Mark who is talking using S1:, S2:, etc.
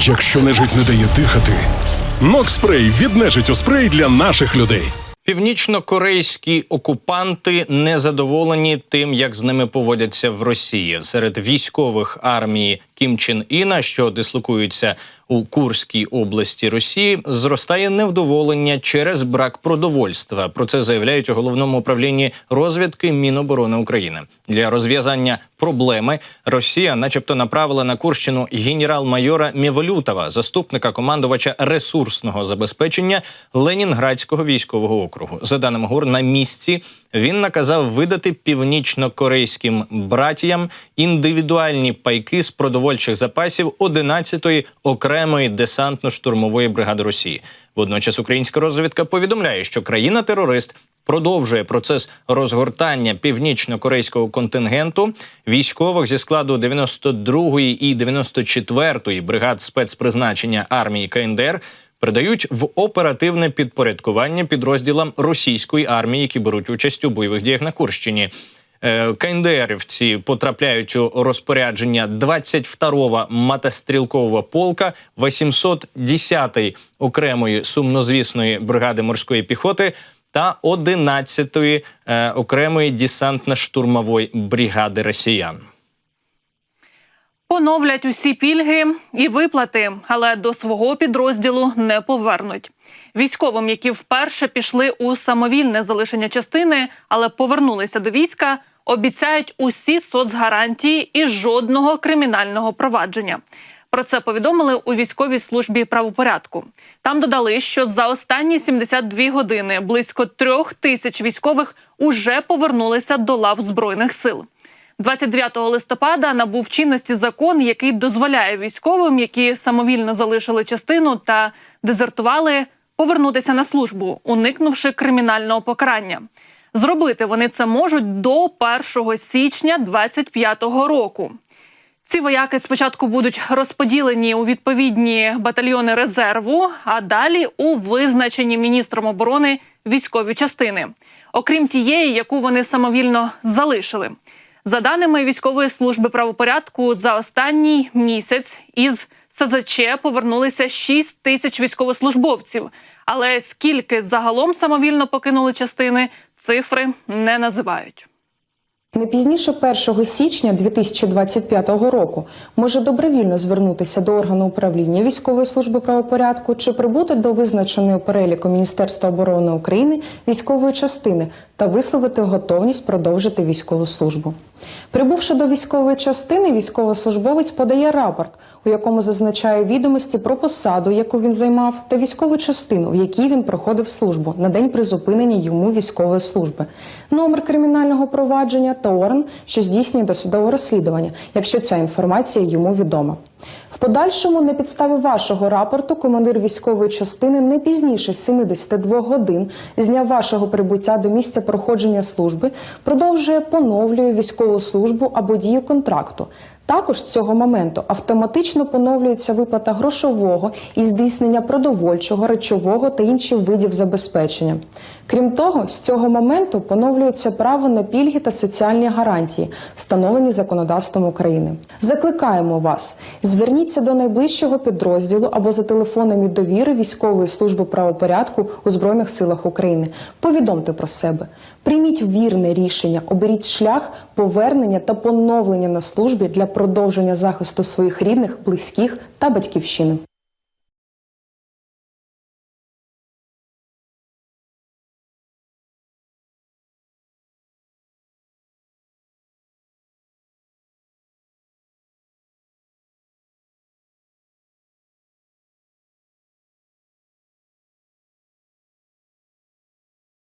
S1: Якщо нежить не дає дихати, Нокспрей від у спрей для наших людей.
S2: Північно-корейські окупанти не задоволені тим, як з ними поводяться в Росії серед військових армії Кім Чен Іна, що дислокуються у Курській області Росії, зростає невдоволення через брак продовольства. Про це заявляють у головному управлінні розвідки Міноборони України. Для розв'язання проблеми Росія, начебто, направила на Курщину генерал-майора Мєволютова, заступника командувача ресурсного забезпечення Ленінградського військового округу. За даними ГУР, на місці він наказав видати північно-корейським братіям індивідуальні пайки з продовольчих запасів 11-ї окремої десантно-штурмової бригади Росії. Водночас українська розвідка повідомляє, що країна-терорист продовжує процес розгортання північно-корейського контингенту військових зі складу 92-ї і 94-ї бригад спецпризначення армії КНДР передають в оперативне підпорядкування підрозділам російської армії, які беруть участь у бойових діях на Курщині. Е, КНДРівці потрапляють у розпорядження 22-го мотострілкового полка, 810-ї окремої сумнозвісної бригади морської піхоти та 11-ї е, окремої десантно-штурмової бригади росіян.
S3: Поновлять усі пільги і виплати, але до свого підрозділу не повернуть. Військовим, які вперше пішли у самовільне залишення частини, але повернулися до війська, обіцяють усі соцгарантії і жодного кримінального провадження. Про це повідомили у військовій службі правопорядку. Там додали, що за останні 72 години близько трьох тисяч військових уже повернулися до лав збройних сил. 29 листопада набув чинності закон, який дозволяє військовим, які самовільно залишили частину та дезертували, повернутися на службу, уникнувши кримінального покарання. Зробити вони це можуть до 1 січня 2025 року. Ці вояки спочатку будуть розподілені у відповідні батальйони резерву, а далі у визначені міністром оборони військові частини, окрім тієї, яку вони самовільно залишили. За даними військової служби правопорядку, за останній місяць із СЗЧ повернулися 6 тисяч військовослужбовців. Але скільки загалом самовільно покинули частини, цифри не називають.
S4: Не пізніше 1 січня 2025 року може добровільно звернутися до органу управління військової служби правопорядку чи прибути до визначеної переліку Міністерства оборони України військової частини та висловити готовність продовжити військову службу. Прибувши до військової частини, військовослужбовець подає рапорт, у якому зазначає відомості про посаду, яку він займав, та військову частину, в якій він проходив службу на день призупинення йому військової служби, номер кримінального провадження та ОРН, що здійснює досудове розслідування, якщо ця інформація йому відома. Подальшому, на підставі вашого рапорту, командир військової частини не пізніше 72 годин з дня вашого прибуття до місця проходження служби продовжує поновлює військову службу або дію контракту. Також з цього моменту автоматично поновлюється виплата грошового і здійснення продовольчого, речового та інших видів забезпечення. Крім того, з цього моменту поновлюється право на пільги та соціальні гарантії, встановлені законодавством України. Закликаємо вас, зверніться до найближчого підрозділу або за телефонами довіри військової служби правопорядку у Збройних силах України. Повідомте про себе. Прийміть вірне рішення, оберіть шлях повернення та поновлення на службі для продовження захисту своїх рідних, близьких та батьківщини.